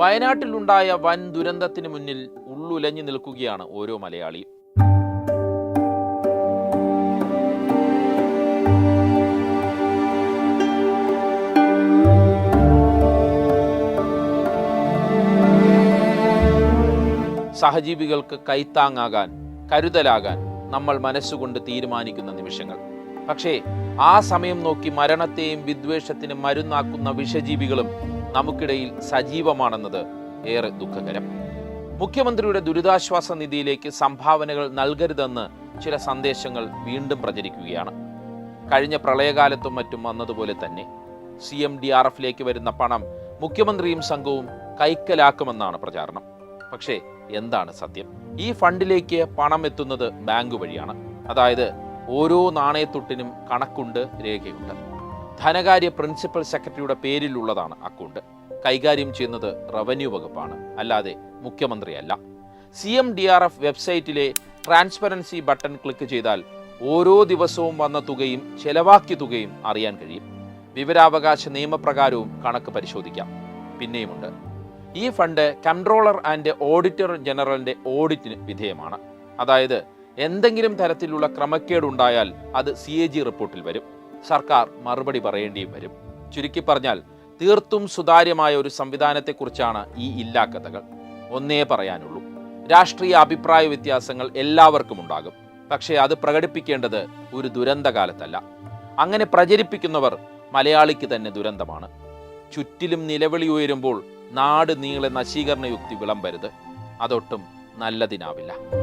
വയനാട്ടിലുണ്ടായ വൻ ദുരന്തത്തിന് മുന്നിൽ ഉള്ളുലഞ്ഞു നിൽക്കുകയാണ് ഓരോ മലയാളിയും. സഹജീവികൾക്ക് കൈത്താങ്ങാകാൻ കരുതലാകാൻ നമ്മൾ മനസ്സുകൊണ്ട് തീരുമാനിക്കുന്ന നിമിഷങ്ങൾ. പക്ഷേ ആ സമയം നോക്കി മരണത്തെയും വിദ്വേഷത്തിനും മരുന്നാക്കുന്ന വിഷജീവികളും നമുക്കിടയിൽ സജീവമാണെന്നത് ഏറെ ദുഃഖകരം. മുഖ്യമന്ത്രിയുടെ ദുരിതാശ്വാസ നിധിയിലേക്ക് സംഭാവനകൾ നൽകരുതെന്ന് ചില സന്ദേശങ്ങൾ വീണ്ടും പ്രചരിക്കുകയാണ്. കഴിഞ്ഞ പ്രളയകാലത്തും മറ്റും വന്നതുപോലെ തന്നെ സി എം ഡി ആർ എഫിലേക്ക് വരുന്ന പണം മുഖ്യമന്ത്രിയും സംഘവും കൈക്കലാക്കുമെന്നാണ് പ്രചാരണം. പക്ഷേ എന്താണ് സത്യം? ഈ ഫണ്ടിലേക്ക് പണം എത്തുന്നത് ബാങ്ക് വഴിയാണ്. അതായത് ഓരോ നാണയത്തൊട്ടിനും കണക്കുണ്ട് രേഖയുണ്ട്. ധനകാര്യ പ്രിൻസിപ്പൽ സെക്രട്ടറിയുടെ പേരിലുള്ളതാണ് അക്കൗണ്ട്. കൈകാര്യം ചെയ്യുന്നത് റവന്യൂ വകുപ്പാണ് അല്ലാതെ മുഖ്യമന്ത്രിയല്ല. C M D R F വെബ്സൈറ്റിലെ transparency button click ചെയ്താൽ ഓരോ ദിവസവും വന്ന തുകയും ചെലവാക്കിയ തുകയും അറിയാൻ കഴിയും. വിവരാവകാശ നിയമപ്രകാരവും കണക്ക് പരിശോധിക്കാം. പിന്നെയുമുണ്ട്. ഈ ഫണ്ട് കൺട്രോളർ ആൻഡ് ഓഡിറ്റർ ജനറലിന്റെ ഓഡിറ്റിന് വിധേയമാണ്. അതായത് എന്തെങ്കിലും തരത്തിലുള്ള ക്രമക്കേടുണ്ടായാൽ അത് സി എ ജി റിപ്പോർട്ടിൽ വരും. സർക്കാർ മറുപടി പറയേണ്ടിയും വരും. ചുരുക്കി പറഞ്ഞാൽ തീർത്തും സുതാര്യമായ ഒരു സംവിധാനത്തെക്കുറിച്ചാണ് ഈ ഇല്ലാക്കഥകൾ ഒന്നേ പറയാനുള്ളൂ. രാഷ്ട്രീയ അഭിപ്രായ വ്യത്യാസങ്ങൾ എല്ലാവർക്കും ഉണ്ടാകും. പക്ഷേ അത് പ്രകടിപ്പിക്കേണ്ടത് ഒരു ദുരന്തകാലത്തല്ല. അങ്ങനെ പ്രചരിപ്പിക്കുന്നവർ മലയാളിക്ക് തന്നെ ദുരന്തമാണ്. ചുറ്റിലും നിലവിളി ഉയരുമ്പോൾ നാട് നീളെ നശീകരണ യുക്തി വിളമ്പരുത്. അതൊട്ടും നല്ലതിനാവില്ല.